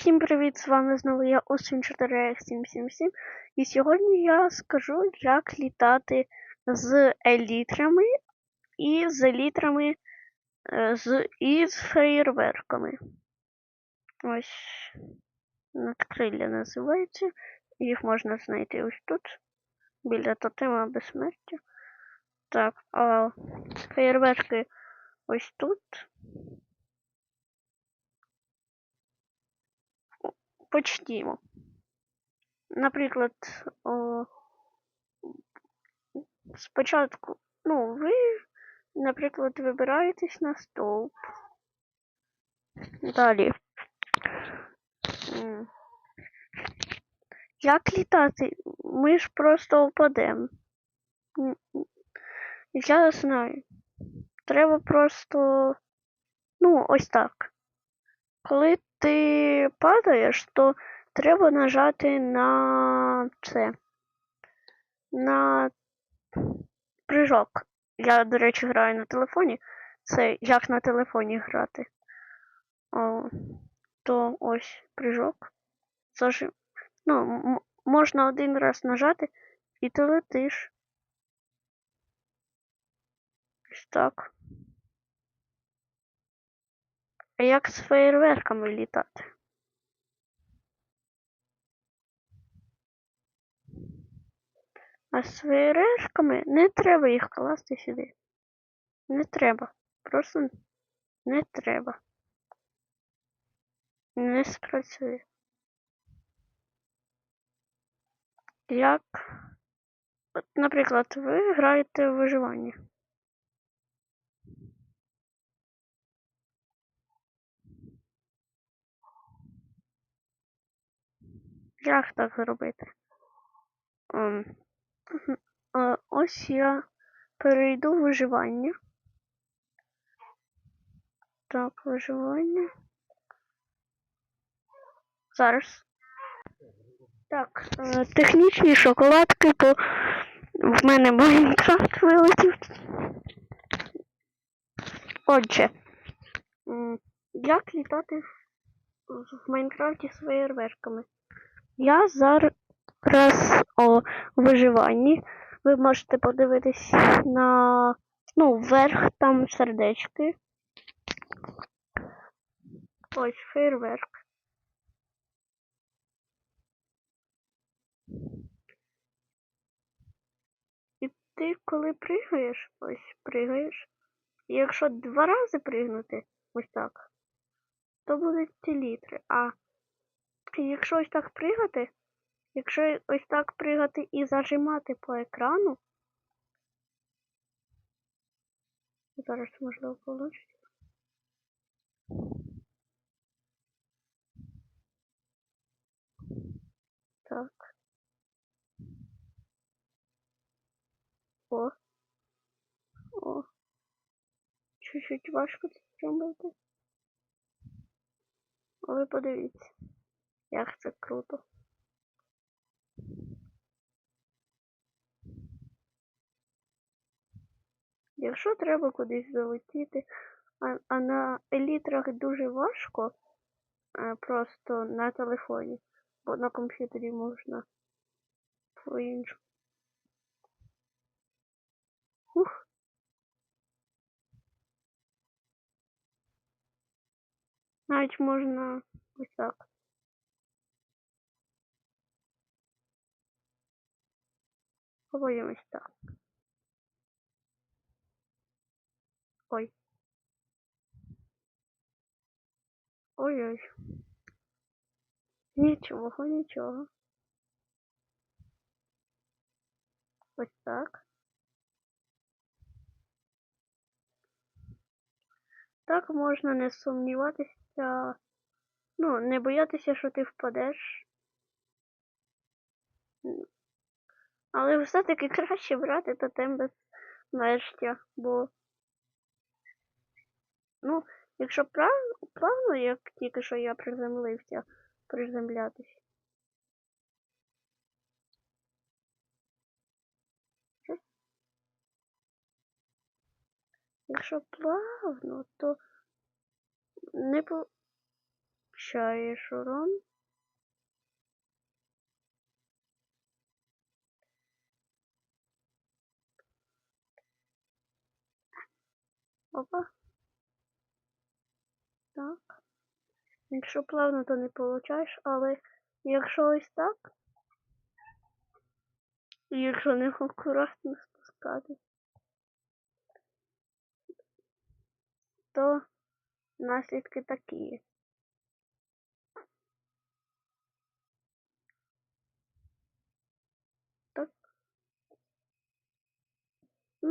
Всім привіт! З вами знову я Освін 4777 і сьогодні я скажу, як літати з елітрами і з елітрами е, з, і з феєрверками. Ось надкрилля називається. Їх можна знайти ось тут, біля тотема безсмертя. Так, а феєрверки ось тут. Почнімо. Наприклад, о, спочатку, ну, ви, наприклад, вибираєтесь на стовп. Далі. Як літати? Ми ж просто впадемо. Я знаю. Треба просто. Ну, ось так. Коли ти падаєш, то треба нажати на це. На прыжок. Я, до речі, граю на телефоні. Це як на телефоні грати. О, то ось прыжок. Зажим. Ну, можна один раз нажати і ти летиш. Ось так. А як з феєрверками літати? А з феєрверками не треба їх класти сюди. Не треба. Просто не треба. Не спрацює. Як, от, наприклад, ви граєте в виживання. Як так зробити? Ем, ось я перейду в виживання. Так, виживання. Зараз. Так, е, технічні шоколадки, бо в мене Майнкрафт вилетів. Отже, як літати в- Майнкрафті з феєрверками? Я зараз у виживанні. Ви можете подивитись на ну, вверх там сердечки. Ось фейерверк. І ти коли пригаєш, ось пригаєш. І якщо два рази пригнути, ось так, то будуть ці літри. А якщо ось так пригати, Якщо ось так пригати і зажимати по екрану, зараз можливо вийде. Так. О. О. Чуть-чуть важко це зробити. Але подивіться, як це круто. Якщо треба кудись залетіти, а, а на елітрах дуже важко а, просто на телефоні, бо на комп'ютері можна по-іншому. Ух. Навіть можна ось так. Ховаємось так. Ой. Ой-ой. Нічого, нічого. Ось так. Так можна не сумніватися, ну, не боятися, що ти впадеш. Але все-таки краще брати тотем без мерщя, бо Ну, якщо прав... плавно, як тільки що я приземлився, приземлятись. Якщо плавно, то не по... Получаєш урон. Опа. Так. Якщо плавно, то не получаєш, але якщо ось так, якщо не акуратно спускати, то наслідки такі.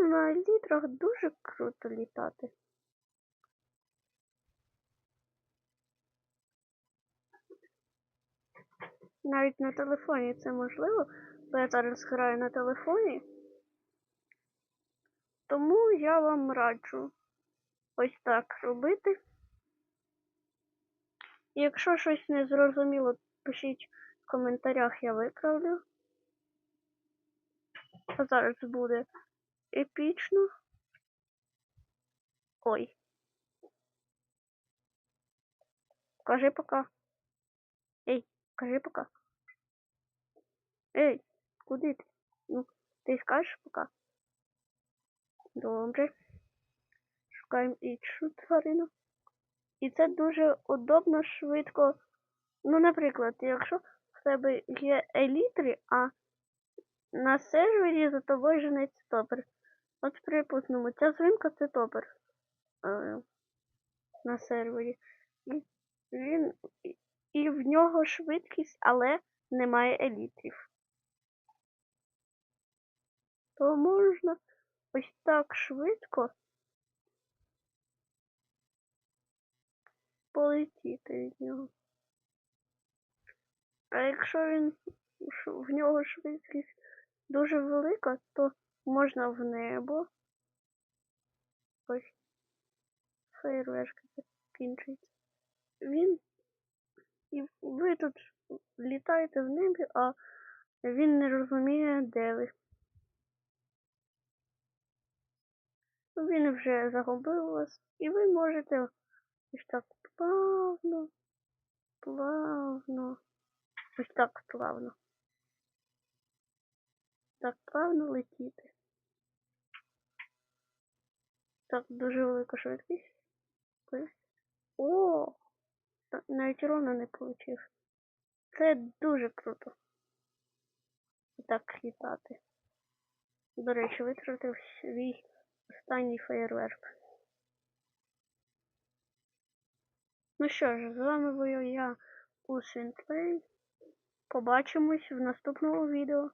На літрах дуже круто літати. Навіть на телефоні це можливо, бо я зараз граю на телефоні. Тому я вам раджу ось так робити. Якщо щось не зрозуміло, пишіть в коментарях, я виправлю. А зараз буде епічно. Ой. Кажи пока. Ей, кажи пока. Ей, куди ти? Ну, ти скажеш пока. Добре. Шукаємо іншу тварину. І це дуже удобно, швидко. Ну, наприклад, якщо в тебе є елітри, а на сервері за тобою женеться топер. От припустимо, ця свинка це топер е, на сервері. І він і в нього швидкість, але немає елітрів. То можна ось так швидко полетіти від нього. А якщо він в нього швидкість дуже велика, то можна в небо. Ось фейерверки закінчується. Він і ви тут літаєте в небі, а він не розуміє, де ви. Він вже загубив вас, і ви можете ось так плавно, плавно, ось так плавно. Так плавно летіти. Так, дуже велика швидкість. О! Навіть ровно не получив. Це дуже круто. Так літати. До речі, витратив свій останній феєрверк. Ну що ж, з вами був я Усвінплей. Побачимось в наступному відео.